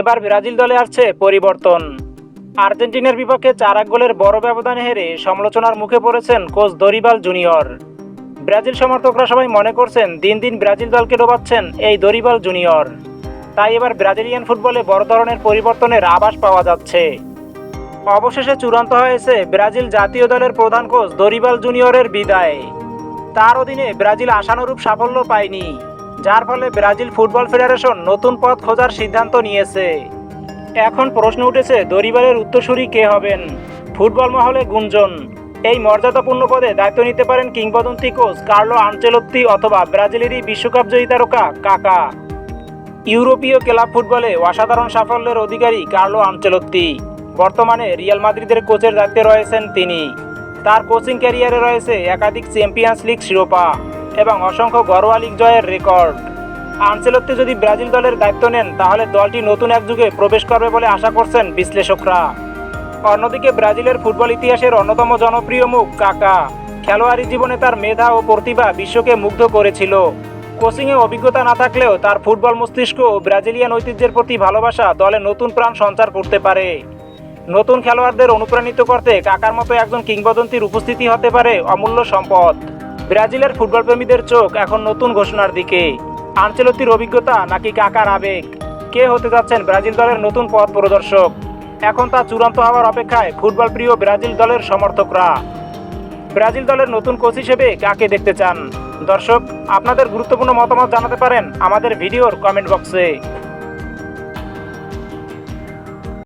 এবার ব্রাজিল দলে আসছে পরিবর্তন। আর্জেন্টিনার বিপক্ষে চার এক গোলের বড় ব্যবধানে হেরে সমালোচনার মুখে পড়েছেন কোচ দরিবাল জুনিয়র। ব্রাজিল সমর্থকরা সবাই মনে করছেন দিন দিন ব্রাজিল দলকে ডোবাচ্ছেন এই দরিবাল জুনিয়র। তাই এবার ব্রাজিলিয়ান ফুটবলে বড় ধরনের পরিবর্তনের আভাস পাওয়া যাচ্ছে। অবশেষে চূড়ান্ত হয়েছে ব্রাজিল জাতীয় দলের প্রধান কোচ দরিবাল জুনিয়রের বিদায়। তার অধীনে ব্রাজিল আশানুরূপ সাফল্য পায়নি। যার ফলে ব্রাজিল ফুটবল ফেডারেশন নতুন পথ খোঁজার সিদ্ধান্ত নিয়েছে। এখন প্রশ্ন উঠেছে দরিবালের উত্তরসূরি কে হবেন? ফুটবল মহলে গুঞ্জন। এই মর্যাদাপূর্ণ পদে দায়িত্ব নিতে পারেন কিংবদন্তি কোচ কার্লো আনচেলত্তি অথবা ব্রাজিলেরই বিশ্বকাপ জয়ী তারকা কাকা। ইউরোপীয় ক্লাব ফুটবলে অসাধারণ সাফল্যের অধিকারী কার্লো আনচেলত্তি। বর্তমানে রিয়াল মাদ্রিদের কোচের দায়িত্বে রয়েছেন তিনি। তার কোচিং ক্যারিয়ারে রয়েছে একাধিক চ্যাম্পিয়ন্স লিগ শিরোপা। এবং অসংখ্য ঘরোয়া লিগ জয়ের রেকর্ড। আনচেলত্তি যদি ব্রাজিল দলের দায়িত্ব নেন, তাহলে দলটি নতুন এক যুগে প্রবেশ করবে বলে আশা করছেন বিশ্লেষকরা। অন্যদিকে ব্রাজিলের ফুটবল ইতিহাসের অন্যতম জনপ্রিয় মুখ কাকা। খেলোয়াড়ি জীবনে তার মেধা ও প্রতিভা বিশ্বকে মুগ্ধ করেছিল। কোচিংয়ে অভিজ্ঞতা না থাকলেও তার ফুটবল মস্তিষ্ক ও ব্রাজিলিয়ান ঐতিহ্যের প্রতি ভালোবাসা দলে নতুন প্রাণ সঞ্চার করতে পারে। নতুন খেলোয়াড়দের অনুপ্রাণিত করতে কাকার মতো একজন কিংবদন্তির উপস্থিতি হতে পারে অমূল্য সম্পদ। ব্রাজিলের ফুটবল প্রেমীদের চোখ এখন নতুন ঘোষণার দিকে। আঞ্চলতির অভিজ্ঞতা নাকি কাকার আবেগ? কে হতে যাচ্ছেন ব্রাজিল দলের নতুন পথ প্রদর্শক? এখন তা চূড়ান্ত হওয়ার অপেক্ষায় ফুটবল প্রিয় ব্রাজিল দলের সমর্থকরা। ব্রাজিল দলের নতুন কোচ হিসেবে কাকে দেখতে চান? দর্শক, আপনাদের গুরুত্বপূর্ণ মতামত জানাতে পারেন আমাদের ভিডিওর কমেন্ট বক্সে।